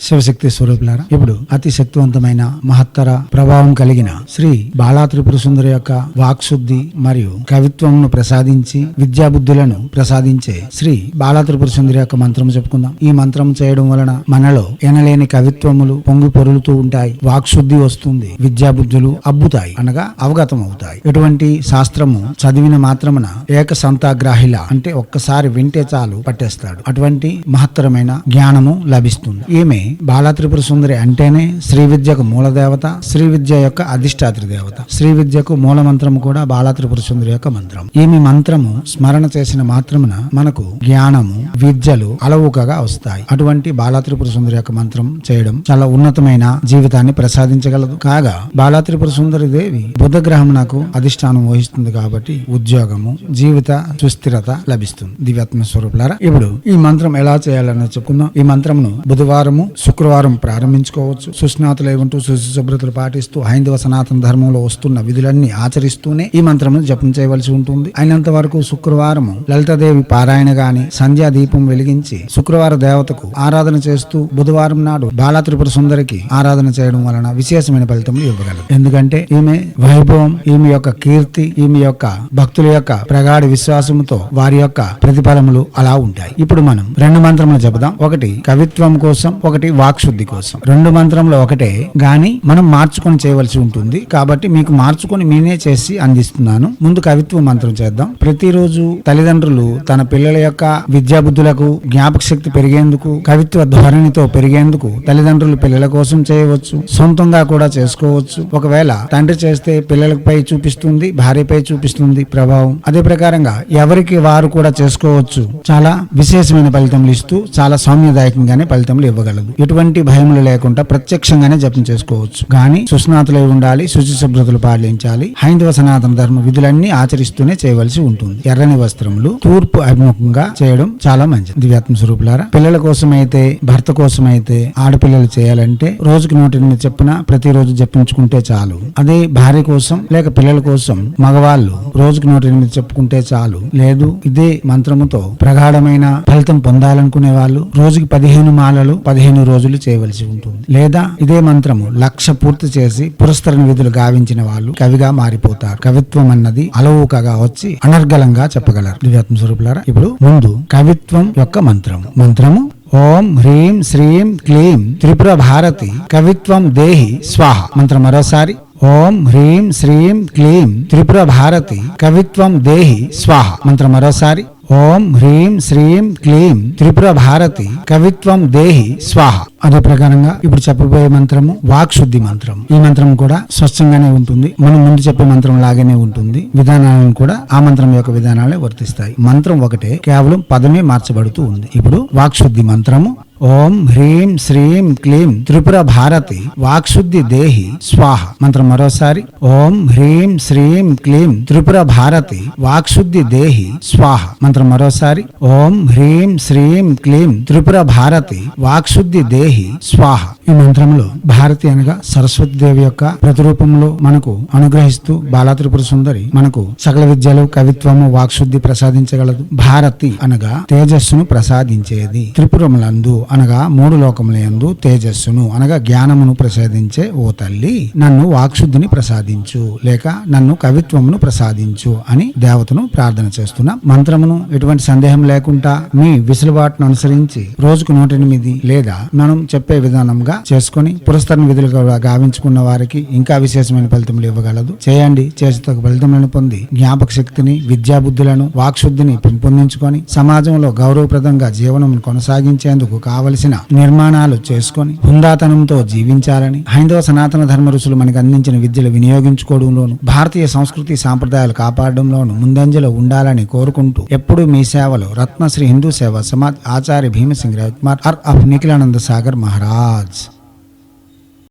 శివశక్తి స్వరూపులారా ఇప్పుడు అతి శక్తివంతమైన మహత్తర ప్రభావం కలిగిన శ్రీ బాలా త్రిపుర సుందరి యొక్క వాక్శుద్ధి మరియు కవిత్వంను ప్రసాదించి విద్యాబుద్ధులను ప్రసాదించే శ్రీ బాలా త్రిపుర సుందరి యొక్క మంత్రం చెప్పుకుందాం. ఈ మంత్రం చేయడం వలన మనలో ఎనలేని కవిత్వములు పొంగి పొరులుతూ ఉంటాయి వాక్శుద్ధి వస్తుంది విద్యాబుద్ధులు అబ్బుతాయి అనగా అవగతం అవుతాయి ఎటువంటి శాస్త్రము చదివిన మాత్రమున ఏక సంతాగ్రాహిల అంటే ఒక్కసారి వింటే చాలు పట్టేస్తాడు. అటువంటి మహత్తరమైన జ్ఞానము లభిస్తుంది. ఈమె బాలాత్రిపుర సుందరి అంటేనే శ్రీ విద్యకు మూల దేవత శ్రీ విద్య యొక్క అధిష్టాత్రి దేవత. శ్రీ విద్యకు మూల మంత్రము కూడా బాలాత్రిపుర సుందరి యొక్క మంత్రం. ఈమె మంత్రము స్మరణ చేసిన మాత్రమున మనకు జ్ఞానము విద్యలు అలవుకగా వస్తాయి. అటువంటి బాలాత్రిపుర సుందరి యొక్క మంత్రం చేయడం చాలా ఉన్నతమైన జీవితాన్ని ప్రసాదించగలదు. కాగా బాలాత్రిపుర సుందరి దేవి బుధ గ్రహం నాకు అధిష్టానం వహిస్తుంది కాబట్టి ఉద్యోగము జీవిత సుస్థిరత లభిస్తుంది. దివ్యాత్మ స్వరూపులారా ఇప్పుడు ఈ మంత్రం ఎలా చేయాలని చెప్పుకుందాం. ఈ మంత్రమును బుధవారము శుక్రవారం ప్రారంభించుకోవచ్చు. సుస్నాతులు ఉంటూ శుభ్రతలు పాటిస్తూ హైందవ సనాతన ధర్మంలో వస్తున్న విధులన్నీ ఆచరిస్తూనే ఈ మంత్రమును జపం చేయవలసి ఉంటుంది. అయినంత వరకు శుక్రవారం లలితాదేవి పారాయణ గాని సంధ్యా దీపం వెలిగించి శుక్రవార దేవతకు ఆరాధన చేస్తూ బుధవారం నాడు బాలా త్రిపుర సుందరికి ఆరాధన చేయడం వలన విశేషమైన ఫలితం ఇవ్వగలదు. ఎందుకంటే ఈమె వైభవం ఈమె యొక్క కీర్తి ఈమె యొక్క భక్తుల యొక్క ప్రగాఢ విశ్వాసముతో వారి యొక్క ప్రతిఫలములు అలా ఉంటాయి. ఇప్పుడు మనం రెండు మంత్రములు చెబుదాం ఒకటి కవిత్వం కోసం ఒకటి వాక్శుద్ధి కోసం. రెండు మంత్రంలో ఒకటే గాని మనం మార్చుకొని చేయవలసి ఉంటుంది. కాబట్టి మీకు మార్చుకొని నేనే చేసి అందిస్తున్నాను. ముందు కవిత్వ మంత్రం చేద్దాం. ప్రతిరోజు తల్లిదండ్రులు తన పిల్లల యొక్క విద్యాబుద్ధులకు జ్ఞాపక శక్తి పెరిగేందుకు కవిత్వ ధోరణితో పెరిగేందుకు తల్లిదండ్రులు పిల్లల కోసం చేయవచ్చు. సొంతంగా కూడా చేసుకోవచ్చు. ఒకవేళ తండ్రి చేస్తే పిల్లలపై చూపిస్తుంది భార్యపై చూపిస్తుంది ప్రభావం. అదే ప్రకారంగా ఎవరికి వారు కూడా చేసుకోవచ్చు. చాలా విశేషమైన ఫలితములు ఇస్తూ చాలా సౌమ్యదాయకంగానే ఫలితములు ఇవ్వగలదు. ఎటువంటి భయములు లేకుండా ప్రత్యక్షంగానే జపం చేసుకోవచ్చు. కానీ సుస్నాతులై ఉండాలి శుచి శుభ్రతలు పాలించాలి. హైందవ సనాతన ధర్మ విధులన్నీ ఆచరిస్తూనే చేయవలసి ఉంటుంది. ఎర్రని వస్త్రములు తూర్పు అభిముఖంగా చేయడం చాలా మంచిది. దివ్యాత్మ స్వరూపులారా పిల్లల కోసం అయితే భర్త కోసం అయితే ఆడపిల్లలు చేయాలంటే రోజుకి నూట ఎనిమిది చెప్పున ప్రతిరోజు జపించుకుంటే చాలు. అదే భార్య కోసం లేక పిల్లల కోసం మగవాళ్ళు రోజుకి నూట ఎనిమిది చెప్పుకుంటే చాలు. లేదు ఇదే మంత్రముతో ప్రగాఢమైన ఫలితం పొందాలనుకునే వాళ్ళు రోజుకి పదిహేను మాలలు పదిహేను రోజులు చేయవలసి ఉంటుంది. లేదా ఇదే మంత్రము లక్ష పూర్తి చేసి పురస్కరణ విధులు గావించిన వాళ్ళు కవిగా మారిపోతారు. కవిత్వం అన్నది అలవుకగా వచ్చి అనర్గళంగా చెప్పగలరు. దివ్యాత్మ స్వరూపులారా ఇప్పుడు ముందు కవిత్వం యొక్క మంత్రము. మంత్రము ఓం హ్రీం శ్రీం క్లీం త్రిపుర భారతి కవిత్వం దేహి స్వాహ. మంత్రం మరోసారి ఓం హ్రీం శ్రీం క్లీం త్రిపుర భారతి కవిత్వం దేహి స్వాహ. మంత్రం మరోసారి ఓం హ్రీం శ్రీం క్లీం త్రిపుర భారతి కవిత్వం దేహి స్వాహ. అదే ప్రకారంగా ఇప్పుడు చెప్పబోయే మంత్రము వాక్శుద్ధి మంత్రం ఈ మంత్రం కూడా స్వచ్ఛంగానే ఉంటుంది. మనం ముందు చెప్పే మంత్రం లాగానే ఉంటుంది. విధానాలను కూడా ఆ మంత్రం యొక్క విధానాలే వర్తిస్తాయి. మంత్రం ఒకటే కేవలం పదమే మార్చబడుతూ ఉంది. ఇప్పుడు వాక్శుద్ధి మంత్రము ఓం హ్రీం శ్రీం క్లీం త్రిపుర భారతి వాక్శుద్ధి దేహి స్వాహ. మంత్రం మరోసారి ఓం హ్రీం శ్రీం క్లీం త్రిపుర భారతి వాక్శుద్ధి దేహి స్వాహ. మంత్రం మంత్రం మరోసారి. ఓం హ్రీం శ్రీం క్లీం త్రిపుర భారతి వాక్శుద్ధి దేహి స్వాహ. ఈ మంత్రంలో భారతి అనగా సరస్వతి దేవి యొక్క ప్రతిరూపంలో మనకు అనుగ్రహిస్తూ బాలత్రిపుర సుందరి మనకు సకల విద్యలు కవిత్వము వాక్శుద్ధి ప్రసాదించగలదు. భారతి అనగా తేజస్సును ప్రసాదించేది. త్రిపురములందు అనగా మూడు లోకములందు తేజస్సును అనగా జ్ఞానమును ప్రసాదించే ఓ తల్లి. నన్ను వాక్శుద్ధిని ప్రసాదించు లేక నన్ను కవిత్వమును ప్రసాదించు అని దేవతను ప్రార్థన చేస్తున్నాం మంత్రమును ఎటువంటి సందేహం లేకుండా మీ విసులుబాటును అనుసరించి రోజుకు నూట ఎనిమిది లేదా మనం చెప్పే విధానంగా చేసుకొని పురస్కరణ విధులు గావించుకున్న వారికి ఇంకా విశేషమైన ఫలితములు ఇవ్వగలదు. చేయండి. చేసి ఫలితములను పొంది జ్ఞాపక శక్తిని విద్యాబుద్ధులను వాక్శుద్ధిని పెంపొందించుకొని సమాజంలో గౌరవప్రదంగా జీవనం కొనసాగించేందుకు కావలసిన నిర్మాణాలు చేసుకొని హుందాతనంతో జీవించాలని హైందవ సనాతన ధర్మ ఋషులు మనకు అందించిన విద్యలు వినియోగించుకోవడంలోను భారతీయ సంస్కృతి సాంప్రదాయాలు కాపాడడంలోను ముందంజలో ఉండాలని కోరుకుంటూ ఎప్పుడు మీ సేవలో రత్నశ్రీ హిందూ సేవ సమాజ్ ఆచార్య భీమసింగ్ రాజ్ కుమార్ ఆర్. ఆఫ్ నిఖిలానంద సాగర్ మహారాజ్.